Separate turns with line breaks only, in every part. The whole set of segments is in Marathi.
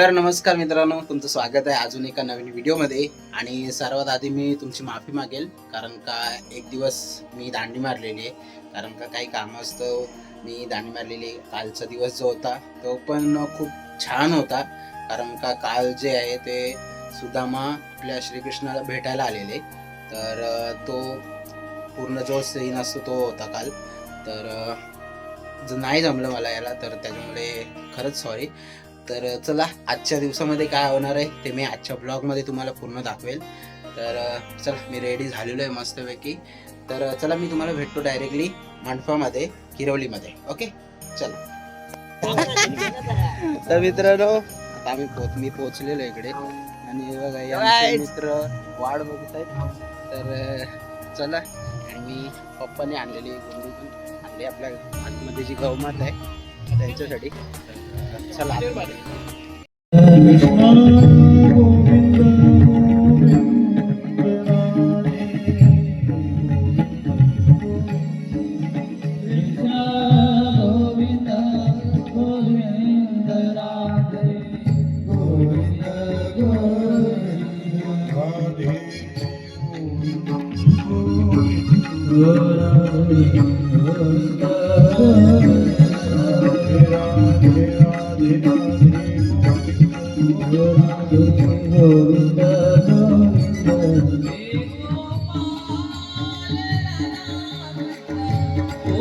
तर नमस्कार मित्रांनो तुमचं स्वागत आहे अजून एका नवीन व्हिडिओमध्ये. आणि सर्वात आधी मी तुमची माफी मागेल कारण का एक दिवस मी दांडी मारलेली आहे. कारण का काही कामं असतं मी दांडी मारलेली आहे. कालचा दिवस जो होता तो पण खूप छान होता. कारण का काल जे आहे ते सुदामा आपल्या श्रीकृष्णाला भेटायला आलेले. तर तो पूर्ण जो सीन असतो तो होता काल. तर जर नाही जमलं मला याला तर त्याच्यामुळे खरंच सॉरी तर चला आजच्या दिवसामध्ये काय होणार आहे ते मी आजच्या ब्लॉगमध्ये तुम्हाला पूर्ण दाखवेल. तर चला मी रेडी झालेलो आहे मस्तपैकी. तर चला मी तुम्हाला भेटतो डायरेक्टली मांडफामध्ये किरवलीमध्ये ओके चला. तर मित्रांनो आता आम्ही पोच मी पोचलेलो इकडे. आणि बघा आमचे मित्र वाढ बघत आहेत. तर चला आणि मी पप्पाने आणलेली गुंडी पण आणली आपल्या आतमध्ये जी गवमात आहे त्यांच्यासाठी. तर,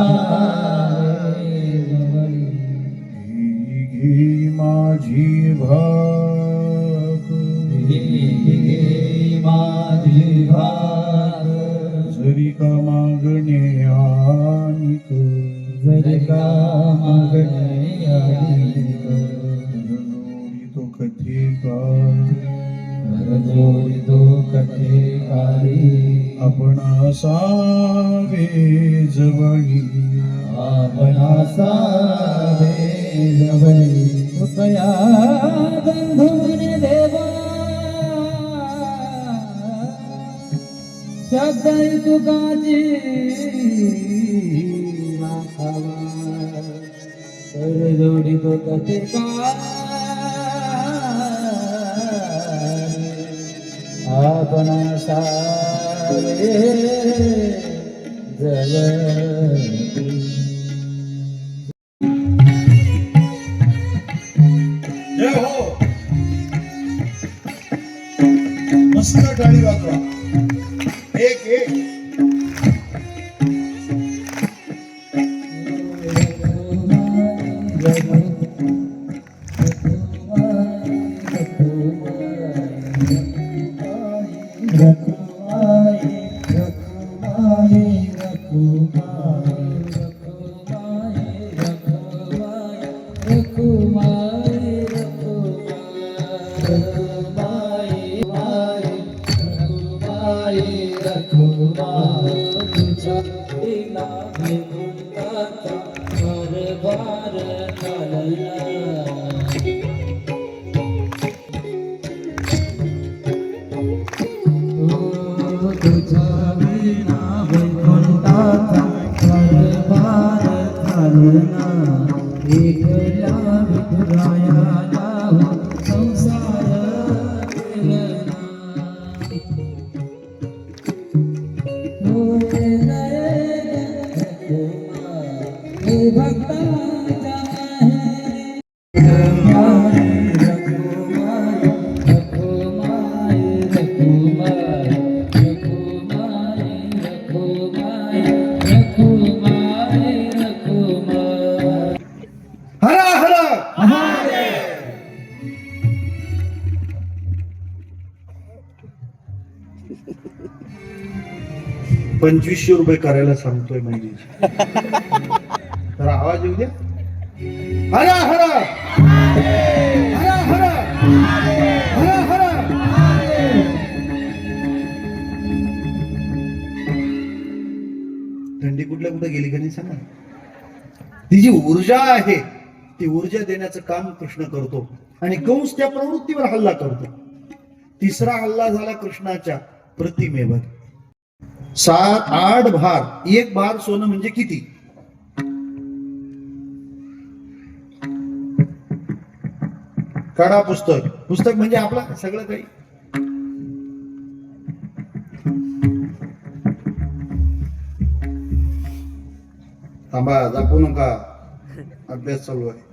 Oh. काली
आपण असावे जवळी।
आपण सारे जवळी। कृपया बंधून देवा। शब्द तुकाची राखावा तर जोडितो कथे आपण सारे जवळी
जय हो हो. मस्त टाळी वाजवा. एक एक. semana पंचवीसशे रुपये करायला सांगतोय म्हणजे तर आवाज येऊ द्या. हरा हरा! हरा हरा! हरा हरा!
थंडी कुठल्या कुठे गेली का नाही सांगा? ती जी ऊर्जा आहे ती ऊर्जा देण्याचं काम कृष्ण करतो. आणि कंस त्या प्रवृत्तीवर हल्ला करतो. तिसरा हल्ला झाला कृष्णाच्या प्रतिमेवर. सात आठ भार एक भार सोनं म्हणजे किती? काढा पुस्तक. पुस्तक म्हणजे आपलं सगळं काही. थांबा दाखवू नका. अभ्यास चालू आहे.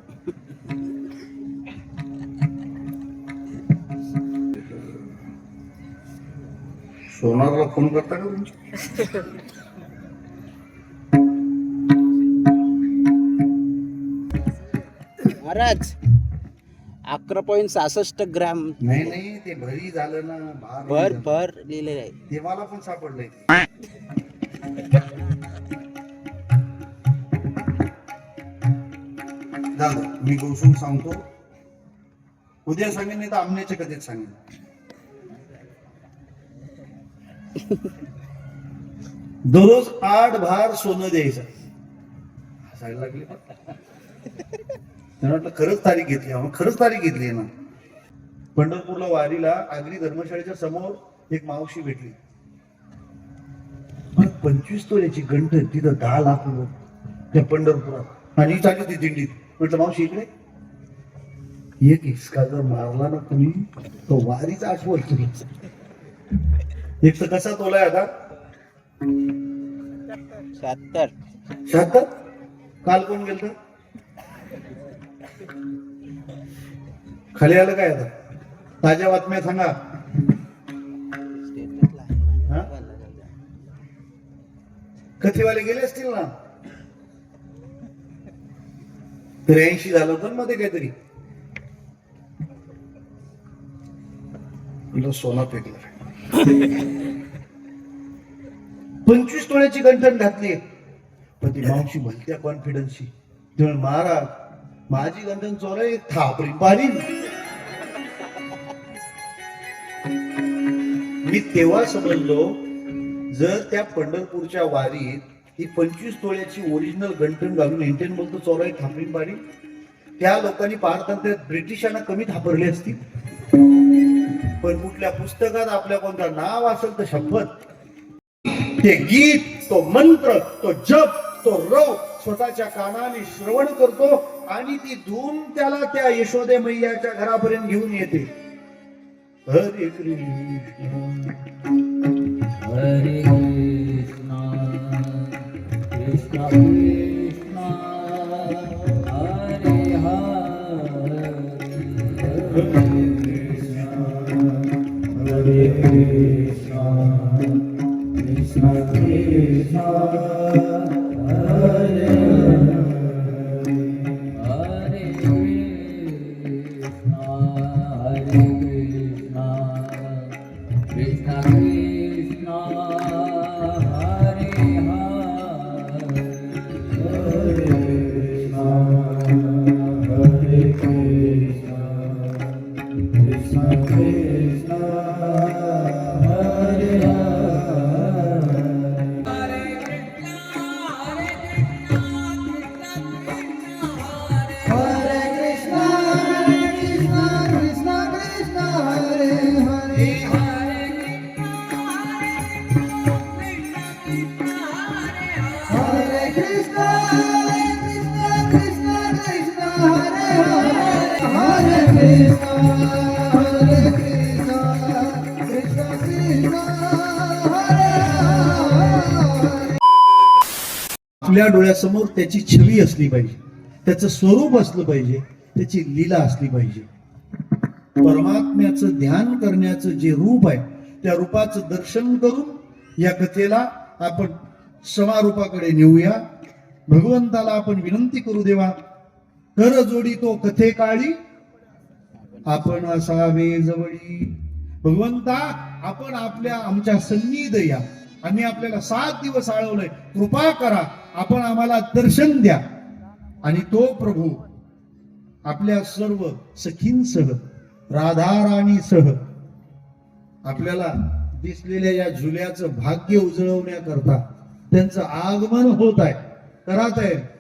सोनारला फोन करता का तुमची
महाराज अकरा पॉईंट सहासष्ट ग्रॅम.
नाही नाही ते भरी झालं ना भार
भर
नाही झालं.
भर लिहिलेलं आहे.
ते मला पण सापडलंय ते. दादा मी गोसून सांगतो. उद्या सांगेन नाही तर आमण्याच्या कधीच सांगेन. दररोज आठ भार सोनं द्यायचं. हसायला लागले. त्यांना वाटलं खरंच तारीख घेतली आहे. खरंच तारीख घेतली आहे ना. पंढरपूरला वारीला आगरी धर्मशाळेच्या समोर एक मावशी भेटली. मग पंचवीस तोळ्याची गंठ तिथं दहा लाख लोक त्या पंढरपुरात. आणि चालली ती दिंडीत. म्हटलं मावशी इकडे. एक इसका जर मारला ना तुम्ही तो वारीच आठवल तुम्ही एक तर कसा तोलाय आता?
शहात्तर
शहात्तर काल कोण गेलं खाली आलं काय आता? ताज्या बातम्या सांगा? कथेवाले गेले असतील ना? त्र्याऐंशी झालं होतं मध्ये काहीतरी. तुला सोना फेकला. पंचवीस तोळ्याची गंठण घातली. पण ती मावशी भलत्या कॉन्फिडन्सची तेव्हा महाराज माझी गंठण चोर थापरी पाणी मी तेव्हा समजलो जर त्या पंढरपूरच्या वारीत ही पंचवीस तोळ्याची ओरिजिनल गंठण घालून इंडियन बोलतो चोर थापरी पाणी त्या लोकांनी पारतंत्र्यात ब्रिटिशांना कमी थापरले असतील. पण कुठल्या पुस्तकात आपल्या कोणतं नाव असेल तर शपथ. ते गीत तो मंत्र तो जप तो रव स्वतःच्या कानाने श्रवण करतो आणि ती धूम त्याला त्या यशोदे मैयाच्या घरापर्यंत घेऊन येते. हरे कृष्ण.
हरे कृष्णा कृष्णा कृष्णा हरे हरे
आपल्या डोळ्यासमोर त्याची छवी असली पाहिजे. त्याचं स्वरूप असलं पाहिजे. त्याची लीला असली पाहिजे. परमात्म्याचं ध्यान करण्याचं जे रूप आहे त्या रूपाचं दर्शन करून या कथेला आपण समारूपाकडे नेऊया. भगवंताला आपण विनंती करू देवा कर जोडी तो कथे काळी? आपण असावे जवळी. भगवंता आपण आपल्या आमच्या सन्निध या आम्ही आपल्याला सात दिवस आळवलंय. कृपा करा. आपण आम्हाला दर्शन द्या. आणि तो प्रभू आपल्या सर्व सखींसह राधाराणीसह आपल्याला दिसलेल्या या झुल्याचं भाग्य उजळवण्याकरता त्यांचं आगमन होत आहे. करत आहे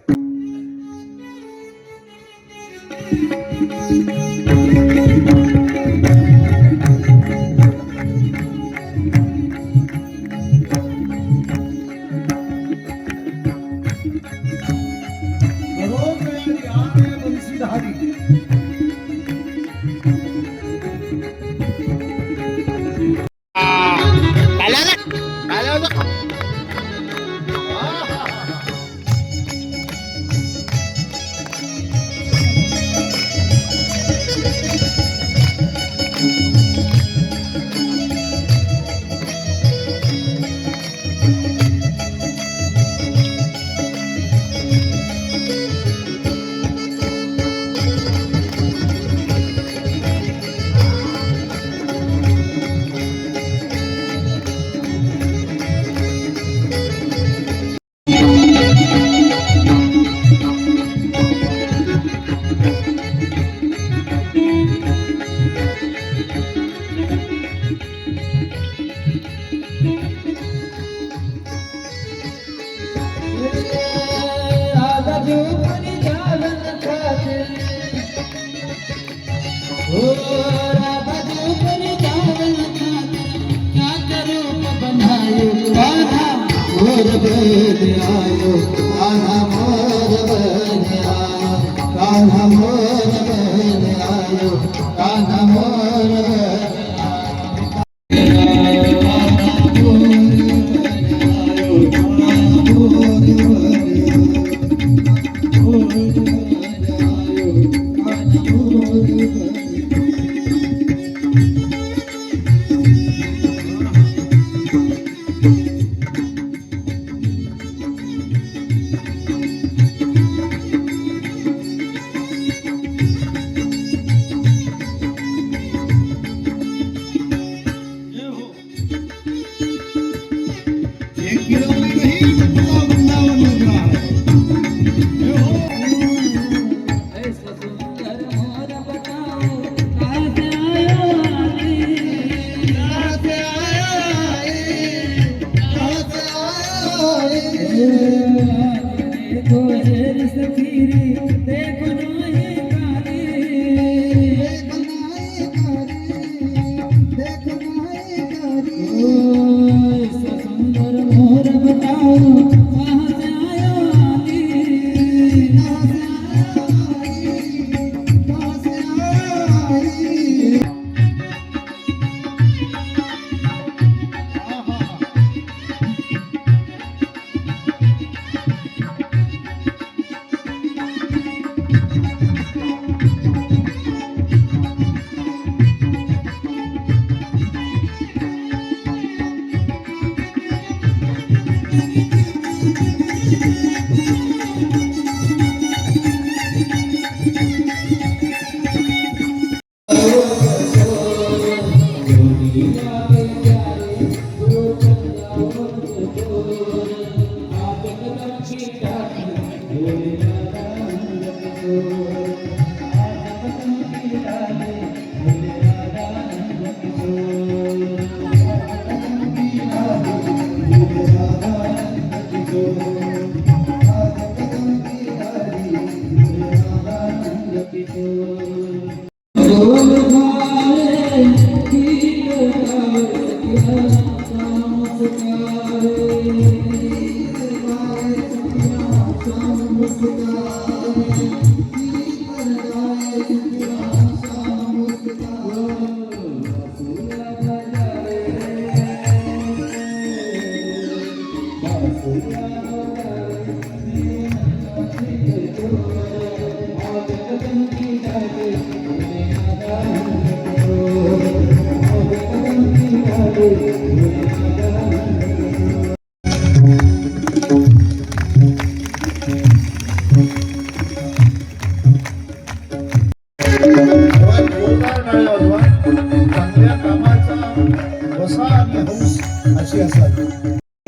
मोर बन आयो कान्हा मोर बन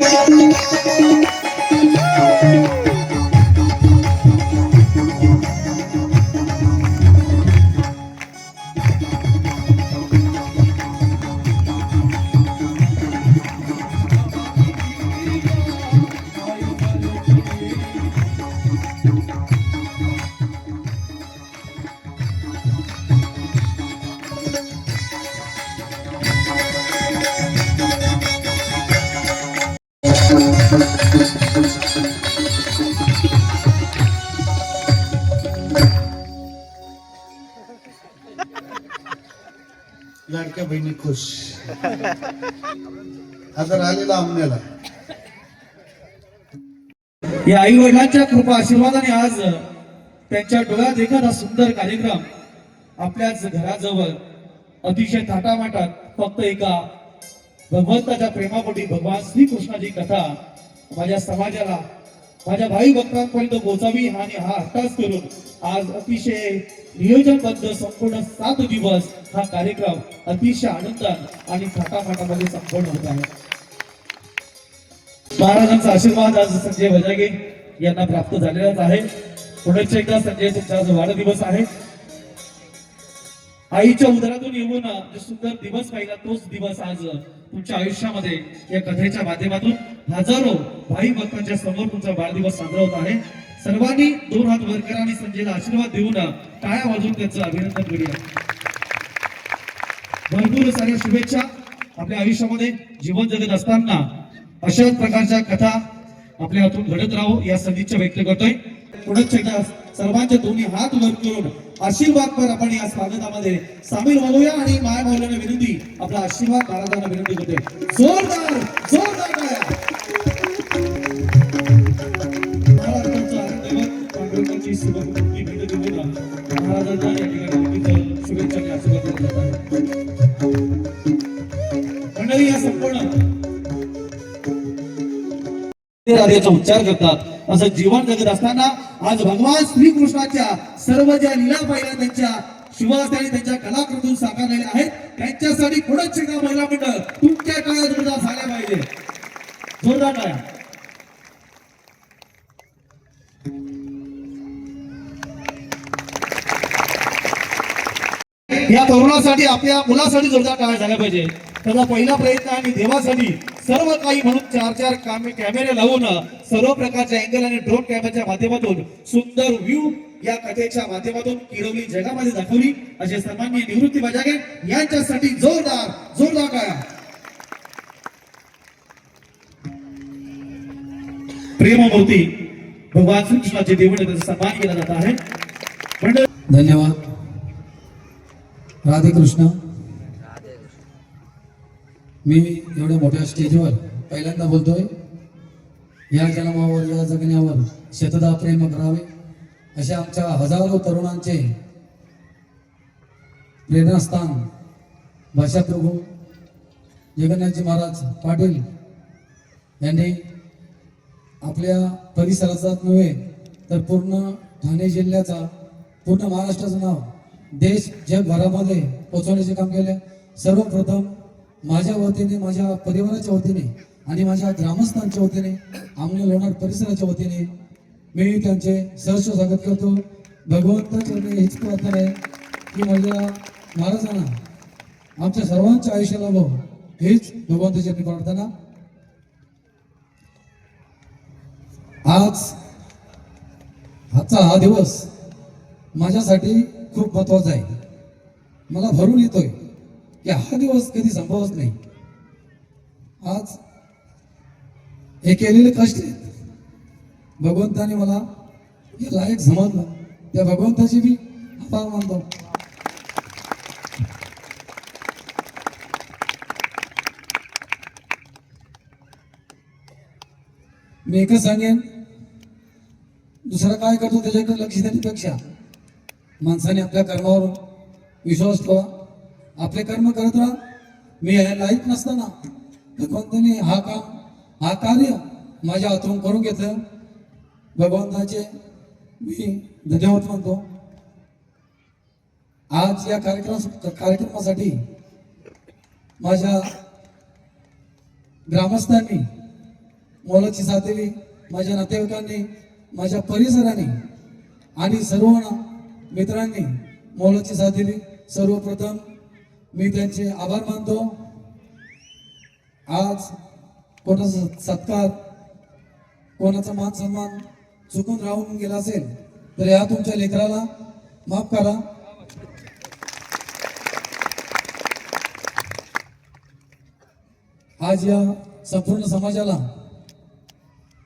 Thank you. आता राहिलेला आमण्याला
या आई वडिलांच्या कृपा आशीर्वादाने आज त्यांच्या डोळ्यात एखादा सुंदर कार्यक्रम आपल्याच घराजवळ अतिशय थाटामाटात फक्त एका भगवंताच्या प्रेमापोटी भगवान श्रीकृष्णाची कथा माझ्या समाजाला माझ्या भाई भक्तांपर्यंत पोचावी आणि हा हट्टाच करून आज अतिशय नियोजनबद्ध संपूर्ण सात दिवस हा कार्यक्रम अतिशय आनंदात आणि थाटामाटामध्ये संपन्न होत आहे. महाराजांचा आशीर्वाद आज संजय वजागे यांना प्राप्त झालेलाच आहे. पुढच्या एकदा संजय तुमचा आज वाढदिवस आहे. आईच्या उदरातून येऊन जो सुंदर दिवस पाहिला तोच दिवस आज तुमच्या आयुष्यामध्ये या कथेच्या माध्यमातून हजारो भाई भक्तांच्या समोर तुमचा वाढदिवस साजरा होत आहे. सर्वांनी दोन हात वर करा आणि संजयला आशीर्वाद देऊन टाळ्या वाजून त्यांचं अभिनंदन करूया. भरपूर साऱ्या शुभेच्छा आपल्या आयुष्यामध्ये. जीवन जगत असताना अशाच प्रकारच्या कथा आपल्या हातून घडत राहो या संधीच्या व्यक्त करतोय. पुढच सर्वांचे दोन्ही हात वर करून आशीर्वाद पर आपण या स्वागतामध्ये सामील होऊया आणि माय मौलाना विनंती आपला आशीर्वाद महाराजांना विनंती करतोय जोरदार जोरदार टाळ्या. या ठिकाणी शुभेच्छा मंडळी या संपूर्ण ते राधेचा उच्चार करतात. असं जीवन जगत असताना आज भगवान श्रीकृष्णाच्या सर्व ज्या लीला पाहिल्या त्यांच्या शिवास्थानी त्यांच्या कलाकृतून साकारलेल्या आहेत. त्यांच्यासाठी पुढच एकदा महिला मंडळ तुमच्या काळात जोरदार झाल्या पाहिजे. जोरदार टाळ्या. या तरुणासाठी आपल्या मुलासाठी जोरदार टाळ्या झाल्या पाहिजे. त्याचा पहिला प्रयत्न आणि देवासाठी सर्व काही म्हणून चार चार कामे कॅमेरे लावून सर्व प्रकारच्या अँगल आणि ड्रोन कॅमेराच्या माध्यमातून सुंदर व्ह्यू या कथेच्या माध्यमातून किरवली जगामध्ये दाखवली. असे सन्माननीय निवृत्ती बजागे यांच्यासाठी जोरदार जोरदार टाळ्या प्रेममूर्ती भगवान श्रीकृष्णाचे देवळ सन्मान केला जात आहे.
धन्यवाद. राधे कृष्ण मी एवढ्या मोठ्या स्टेजवर पहिल्यांदा बोलतोय. या जन्मावर या जगण्यावर शतदा प्रेम करावे. अशा आमच्या हजारो तरुणांचे प्रेरणास्थान भाषाप्रभू जगन्नाथजी महाराज पाटील यांनी आपल्या परिसराचाच नव्हे तर पूर्ण ठाणे जिल्ह्याचा पूर्ण महाराष्ट्राचं नाव देश जगभरामध्ये पोचवण्याचे काम केले. सर्वप्रथम माझ्या वतीने माझ्या परिवाराच्या वतीने आणि माझ्या ग्रामस्थांच्या वतीने आमने लोणार परिसराच्या वतीने मी त्यांचे सहर्ष स्वागत करतो. भगवंताच्या हीच प्रार्थना आहे की माझ्या महाराजांना आमच्या सर्वांच्या आयुष्याला भाऊ हेच भगवंताच्या प्रार्थना. आज आजचा हा दिवस माझ्यासाठी खूप महत्त्वाचा आहे. मला भरून येतोय. की हा दिवस कधी संभवच नाही. आज हे केलेले कष्ट आहेत. भगवंताने मला हे लायक समजलं. त्या भगवंताची मी आभार मानतो. मी एकच सांगेन दुसरं काय करतो त्याच्याकडे लक्ष देण्यापेक्षा माणसाने आपल्या कर्मावर विश्वास ठेवा. आपले कर्म करत राहा. मी लाईत लाईक नसताना भगवंताने हा काम हा कार्य माझ्या हातून करून घेतलं. भगवंताचे मी धन्यवाद म्हणतो आज या कार्यक्रमा कार्यक्रमासाठी माझ्या ग्रामस्थांनी मोलाची साथ दिली माझ्या नातेवाईकांनी माझ्या परिसराने आणि सर्व मित्रांनी मोलाची साथ दिली सर्वप्रथम मी त्यांचे आभार मानतो. आज कोणाचा सत्कार कोणाचा मान सन्मान चुकून राहून गेला असेल तर या तुमच्या लेकराला माफ करा. आज या संपूर्ण समाजाला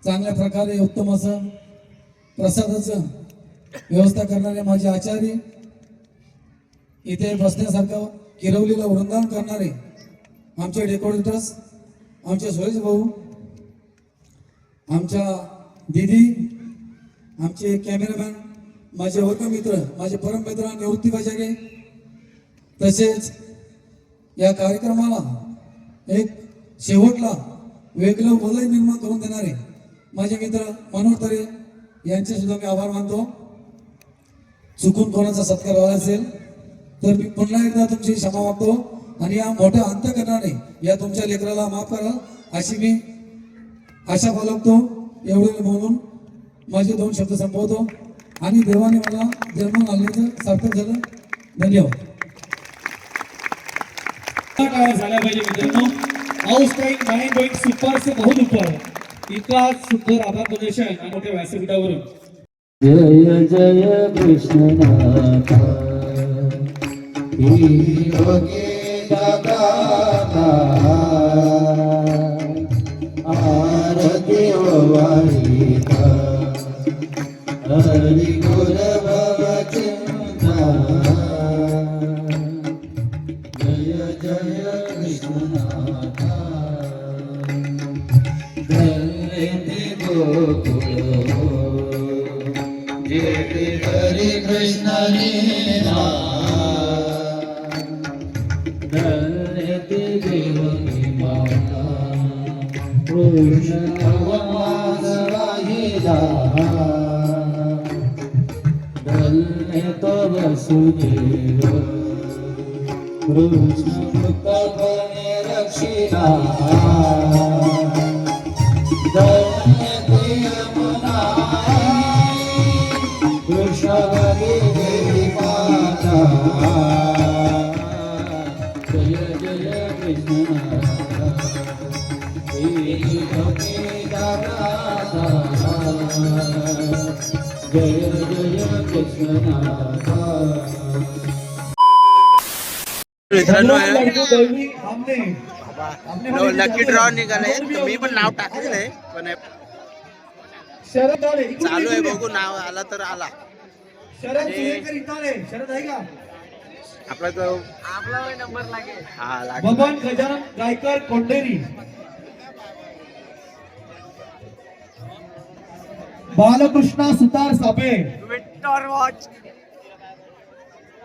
चांगल्या प्रकारे उत्तम असं प्रसादाचं व्यवस्था करणारे माझे आचार्य इथे बसण्यासारखं किरवलीला वृंदावन करणारे आमचे डेकोरेटर्स आमचे सुरेश भाऊ आमच्या दिदी आमचे कॅमेरामॅन माझे वर्गमित्र माझे परममित्र निवृत्ती बाजागे तसेच या कार्यक्रमाला एक शेवटला वेगळं वलय निर्माण करून देणारे माझे मित्र मनोहर तरे यांचे सुद्धा मी आभार मानतो. चुकून कोणाचा सत्कार झाला असेल तर मी पुन्हा एकदा तुमची क्षमा मागतो आणि या मोठ्या अंतकरणाने या तुमच्या लेकराला माफ करा. अशी मी आशा बाळगतो. एवढे म्हणून माझे दोन शब्द संपवतो. आणि देवाने मला जन्म घालण्याचं सार्थक झालं. धन्यवाद.
काय झाल्या पाहिजे मित्रांनो? आउटस्टाईन नाईन पॉईंट सुपर से बहुत ऊपर इतका सुंदर आभार प्रदर्शन मोठ्या व्यासपीठावरून.
जय जय ni lo ke da da Vasudev Krishna मुक्तपणे रक्षिला धन्यते यमुना वृषभगे देवी माता जय जय कृष्ण जय जय
मित्रांनो लकी ड्रॉ निघालाय तर मी पण नाव टाकलेलं आहे पण हे चालू आहे. बघू नाव आला तर आला.
आहे का?
आपला तो हा लागेल.
भगवान गजानन गायकर कोंडेरी बालकृष्णा सुतार सापे.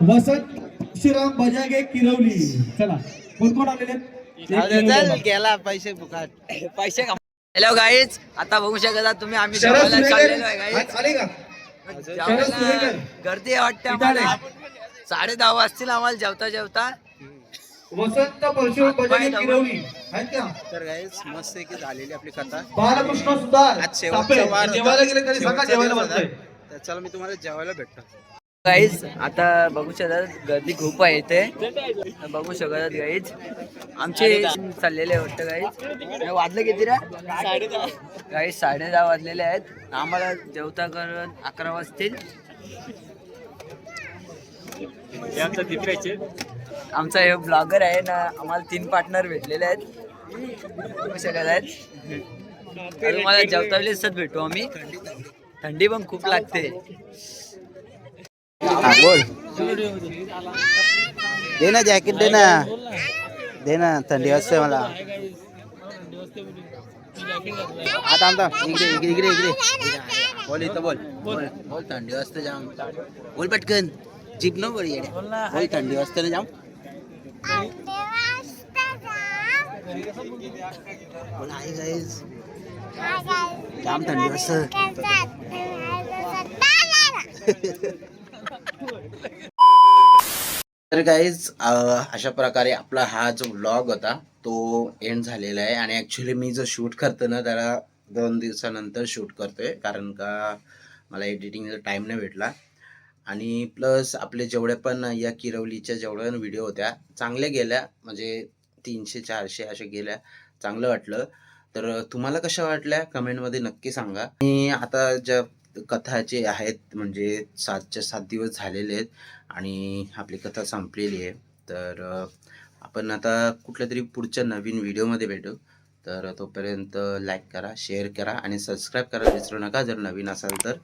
वसंत श्रीराम बजागे किरवली. चला कोण कोण आलेले
गेला पैसे फुकाट.
पैसे हॅलो गाईज आता बघू शकता तुम्ही आम्ही. गर्दी आहे वाटते. आम्हाला. साडे दहा वाजतील आम्हाला जेवता जेवता
वसंत परशुराम बजागे किरवली आहेत का
तर गाईज मस्त की झालेली आपली कथा.
बालकृष्ण सुतार.
आज
सापे
शेवटचा वार होता.
जेवायला गेले कधी सांगा
शेवटचा
जेवायला. बसतोय
तर चला मी तुम्हाला जेवायला भेटतो.
गाईज आता बघू शकतात गर्दी खूप आहे इथे. बघू शकतात गाईज आमचे चाललेले वाटतं गाईज वाजले किती रे? गाईज साडे दहा वाजलेले आहेत. आम्हाला जेवता करून अकरा वाजतील. आमचा हे ब्लॉगर आहे ना आम्हाला तीन पार्टनर भेटलेले आहेत. बघू शकत आहेत. अजून मला जेवता वेळेसच भेटू आम्ही. थंडी पण खूप लागते.
बोल. दे ना जॅकेट दे ना. दे ना थंडी वाजते मला. आता आमचा इकडे इकडे इकडे इकडे. बोल इथं बोल. बोल. बोल थंडी वाजते जाम. बोल पटकन. जीप न बोल येडे बोल थंडी वाजते ना जाम बोल हाय गाईज जाम थंडी तर गाईज अशा प्रकारे आपला हा जो व्लॉग होता तो एंड झालेला आहे. आणि ॲक्च्युली मी जो शूट करतो ना त्याला दोन दिवसानंतर शूट करतोय. कारण का मला एडिटिंगचा टाईम नाही भेटला. आणि प्लस आपले जेवढे पण या किरवलीच्या जेवढ्या व्हिडिओ होत्या चांगल्या गेल्या. म्हणजे तीनशे चारशे अशा गेल्या. चांगलं वाटलं. तर तुम्हाला कशा वाटल्या? कमेंटमध्ये नक्की सांगा. आणि आता ज्या कथा जे आहेत म्हणजे सातच्या सात दिवस झालेले आहेत आणि आपली कथा संपलेली आहे तर आपण आता कुठल्या तरी पुढच्या नवीन व्हिडिओमध्ये भेटू. तर तोपर्यंत लाईक करा शेअर करा आणि सबस्क्राईब करा. विसरू नका जर नवीन असाल तर.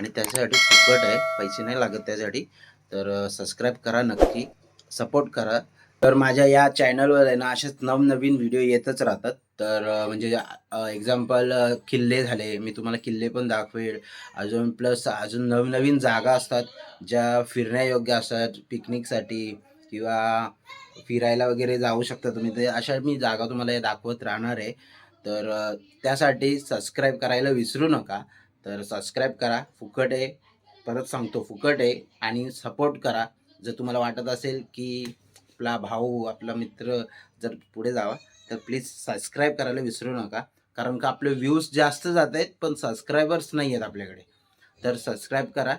आणि त्याच्यासाठी फुकट आहे पैसे नाही लागत त्यासाठी तर सबस्क्राईब करा नक्की सपोर्ट करा. तर माझ्या या चॅनलवर आहे ना असेच नवनवीन व्हिडिओ येतच राहतात. तर म्हणजे एक्झाम्पल किल्ले झाले मी तुम्हाला किल्ले पण दाखवेल. अजून प्लस अजून नवनवीन जागा असतात ज्या फिरण्यायोग्य असतात पिकनिकसाठी किंवा फिरायला वगैरे जाऊ शकता तुम्ही. ते अशा मी जागा तुम्हाला दाखवत राहणार आहे. तर त्यासाठी सबस्क्राईब करायला विसरू नका. तर सबस्क्राईब करा. फुकट आहे. परत सांगतो फुकट आहे. आणि सपोर्ट करा. जर तुम्हाला वाटत असेल की आपला भाऊ आपला मित्र जर पुढे जावा तर प्लीज सबस्क्राईब करायला विसरू नका. कारण का आपले व्ह्यूज जास्त जात आहेत पण सबस्क्रायबर्स नाही आहेत आपल्याकडे. तर सबस्क्राईब करा.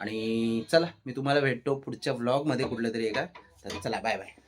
आणि चला मी तुम्हाला भेटतो पुढच्या व्लॉगमध्ये कुठल्या तरी एका. तर चला बाय बाय